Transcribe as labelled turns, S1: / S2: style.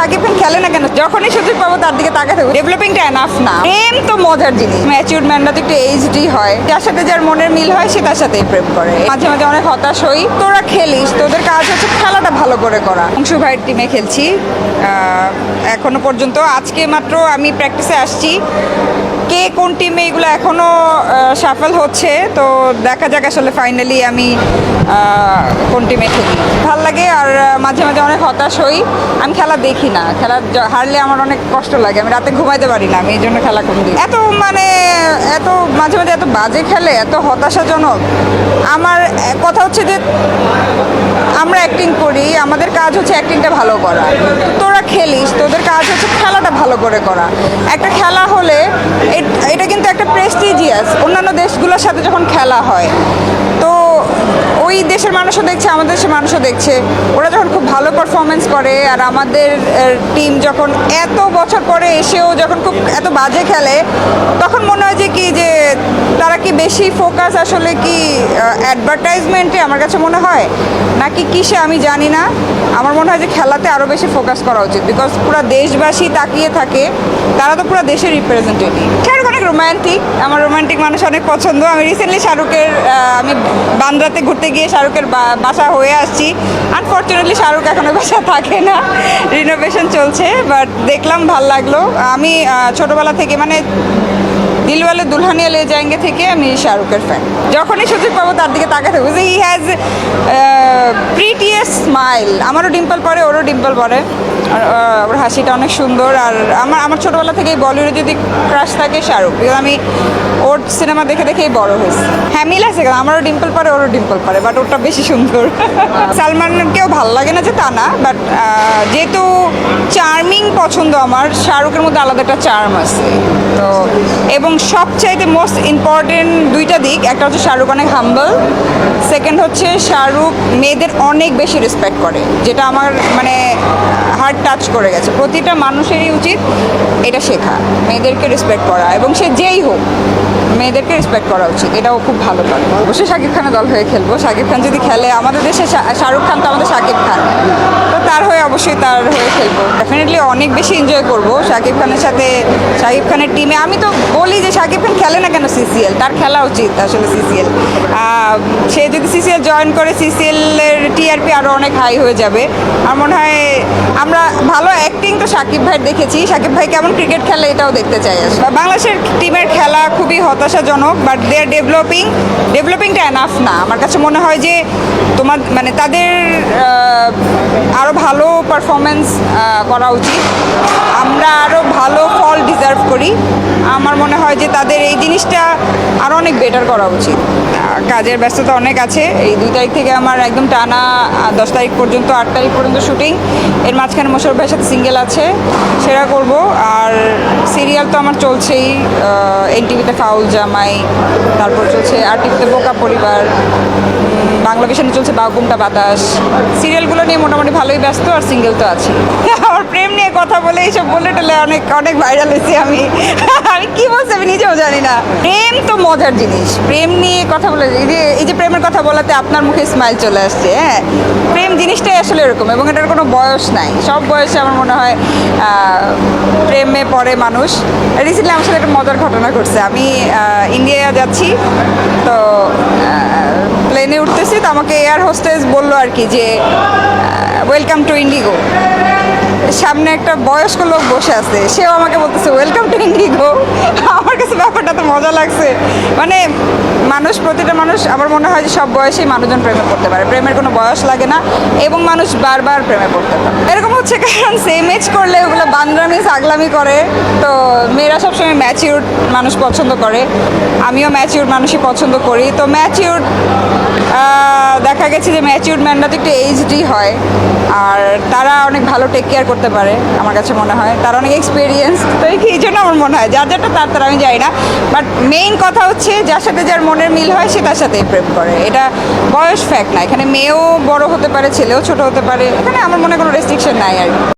S1: সাকিব খান খেলে না কেন? যখনই সুযোগ পাবো তার দিকে তাকাতে থাকব। ডেভেলপিংটা এনাফ না। প্রেম তো মজার জিনিস। ম্যাচিউর ম্যানরা তো একটু এইচডি হয়। যার সাথে যার মনের মিল হয়, সে তার সাথেই প্রেম করে। মাঝে মাঝে অনেক হতাশ হই। তোরা খেলিস, তোদের কাজ হচ্ছে খেলাটা ভালো করে করা। অংশু ভাইয়ের টিমে খেলছি। এখনও পর্যন্ত। আজকে মাত্র আমি প্র্যাকটিসে আসছি। কে কোন টিমে এগুলো এখনও সাফল হচ্ছে, তো দেখা যাক আসলে ফাইনালি আমি কোন টিমে খেলি ভালো লাগে আর মাঝে মাঝে অনেক হতাশ হই। আমি খেলা দেখি না। খেলা হারলে আমার অনেক কষ্ট লাগে। আমি রাতে ঘুমাইতে পারি না। আমি এই জন্য খেলা দিই এত মানে এত মাঝে মাঝে এত বাজে খেলে, এত হতাশাজনক। আমার কথা হচ্ছে যে আমরা অ্যাক্টিং করি, আমাদের কাজ হচ্ছে অ্যাক্টিংটা ভালো করা। তোরা খেলিস, তোদের কাজ হচ্ছে খেলাটা ভালো করে করা। একটা খেলা হলে এটা কিন্তু একটা প্রেস্টিজিয়াস অন্যান্য দেশগুলোর সাথে যখন খেলা হয় ওই দেশের মানুষও দেখছে, আমাদের দেশের মানুষও দেখছে। ওরা যখন খুব ভালো পারফরমেন্স করে, আর আমাদের টিম যখন এত বছর পরে এসেও যখন খুব এত বাজে খেলে, তখন মনে হয় যে কি, যে তারা কি বেশি ফোকাস আসলে কি অ্যাডভার্টাইজমেন্টে আমার কাছে মনে হয়? নাকি কিসে আমি জানি না। আমার মনে হয় যে খেলাতে আরও বেশি ফোকাস করা উচিত। বিকজ পুরো দেশবাসী তাকিয়ে থাকে, তারা তো পুরো দেশের রিপ্রেজেন্টেটিভ রোমান্টিক আমার রোমান্টিক মানুষ অনেক পছন্দ। আমি রিসেন্টলি শাহরুখের আমি বান্দ্রাতে ঘুরতে গিয়ে শাহরুখের বাসা হয়ে আসছি। আনফর্চুনেটলি শাহরুখ এখনও বাসা থাকে না। রিনোভেশন চলছে বাট দেখলাম ভালো লাগল। আমি ছোটোবেলা থেকে মানে দিলওয়ালে দুলহানিয়া লে যাएंगे থেকে আমি শাহরুখের ফ্যান যখনই সুযোগ পাবো তার দিকে তাকাতে থাকব যে হি হ্যাজ প্রিটিয়েস্ট স্মাইল আমারও ডিম্পল পরে ওরও ডিম্পল পরে। আর ওর হাসিটা অনেক সুন্দর। আর আমার আমার ছোটোবেলা থেকেই বলিউডে যদি ক্রাশ থাকে শাহরুখ because আমি ওর সিনেমা দেখে দেখেই বড় হয়েছি। হ্যাঁ মিল আছে আমারও ডিম্পল পরে ওরও ডিম্পল পরে বাট ওরটা বেশি সুন্দর। সালমানকেও ভালো লাগে না যে তা না বাট যেহেতু চার্মিং পছন্দ আমার শাহরুখের মধ্যে আলাদা একটা চার্ম আছে। তো এবং সবচাইতে মোস্ট ইম্পর্টেন্ট দুইটা দিক একটা হচ্ছে শাহরুখ অনেক হাম্বল সেকেন্ড হচ্ছে শাহরুখ মেয়েদের অনেক বেশি রেসপেক্ট করে, যেটা আমার মানে হার্ট টাচ করে গেছে। প্রতিটা মানুষেরই উচিত এটা শেখা, মেয়েদেরকে রেসপেক্ট করা এবং সে যেই হোক মেয়েদেরকে রেসপেক্ট করা উচিত। এটাও খুব ভালো করে অবশ্যই শাকিব খানের দল হয়ে খেলব। শাকিব খান যদি খেলে, আমাদের দেশে শাহরুখ খান তো আমাদের শাকিব খান। তো তার হয়ে অবশ্যই তার হয়ে খেলব। ডেফিনেটলি অনেক বেশি এনজয় করব শাকিব খানের সাথে, শাকিব খানের টিমে আমি তো বলি যে শাকিব খান খেলে না কেন সিসিএল তার খেলা উচিত আসলে সিসিএল সে যদি সিসিএল জয়েন করে সিসিএল এর টিআরপি আরও অনেক হাই হয়ে যাবে। আমার মনে হয় আমরা ভালো অ্যাক্টিং তো শাকিব ভাইয়ের দেখেছি। শাকিব ভাই কেমন ক্রিকেট খেলে এটাও দেখতে চাই। আসলে বাংলাদেশের টিমের খুবই হতাশাজনক but they R developing ডেভেলপিংটা enough না। আমার কাছে মনে হয় যে তোমার মানে তাদের আরও ভালো পারফরমেন্স করা উচিত। আমরা আরও ভালো ফল ডিজার্ভ করি। আমার মনে হয় যে তাদের এই জিনিসটা আরও অনেক বেটার করা উচিত। কাজের ব্যস্ততা অনেক আছে। এই দুই তারিখ থেকে আমার একদম টানা দশ তারিখ পর্যন্ত, আট তারিখ পর্যন্ত শুটিং এর মাঝখানে মোশারফ ভাইয়ের সাথে সিঙ্গেল আছে। সেটা করব। আর সিরিয়াল তো আমার চলছেই এন টিভিতে ফাউল জামাই তারপর চলছে আর টিভিতে বোকা পরিবার বাংলা ভিশনে চলছে বাগুমটা বাতাস। সিরিয়ালগুলো নিয়ে মোটামুটি ভালোই ব্যস্ত, আর সিঙ্গেল তো আছে। আমার প্রেম নিয়ে কথা বলে এইসব বলে টলে অনেক অনেক ভাইরাল হয়েছি আমি। আমি কি বলছি আমি নিজেও জানি না। প্রেম তো মজার জিনিস। প্রেম নিয়ে কথা বলে, এই যে এই যে প্রেমের কথা বলাতে আপনার মুখে স্মাইল চলে আসছে হ্যাঁ? প্রেম জিনিসটাই আসলে এরকম এবং এটার কোনো বয়স নাই। সব বয়সে আমার মনে হয় প্রেমে পড়ে মানুষ। রিসেন্টলি আমার সাথে একটা মজার ঘটনা ঘটছে। আমি ইন্ডিয়া যাচ্ছি, তো প্লেনে উঠতেছি, তো আমাকে এয়ার হোস্টেস বলল আর কি যে ওয়েলকাম টু ইন্ডিগো সামনে একটা বয়স্ক লোক বসে আছে, সেও আমাকে বলতেছে ওয়েলকাম টু ইন্ডিগো আমার কাছে ব্যাপারটা তো মজা লাগছে। মানে মানুষ, প্রতিটা মানুষ, আমার মনে হয় যে সব বয়সেই মানুষজন প্রেমে পড়তে পারে। প্রেমের কোনো বয়স লাগে না এবং মানুষ বারবার প্রেমে পড়তে পারে। এরকম হচ্ছে কারণ সেম এজ করলে ওগুলো বান্দরামি ছাগলামি করে। তো মেয়েরা সবসময় ম্যাচিউর মানুষ পছন্দ করে। আমিও ম্যাচিউর মানুষই পছন্দ করি। তো ম্যাচিউর দেখা গেছে যে ম্যাচিউর ম্যানরা তো একটু এইচডি হয়। আর তারা অনেক ভালো টেক কেয়ার করতে পারে, আমার কাছে মনে হয়। তারা অনেক এক্সপিরিয়েন্স তো এই- জন্য আমার মনে হয়, যার যারটা তার তারা, আমি যাই না। বাট মেইন কথা হচ্ছে, যার সাথে যার মনের মিল হয়, সে তার সাথেই প্রেম করে। এটা বয়স ফ্যাক্ট না, এখানে মেয়েও বড় হতে পারে, ছেলেও ছোট হতে পারে, এখানে আমার মনে কোনো রেস্ট্রিকশন নাই আর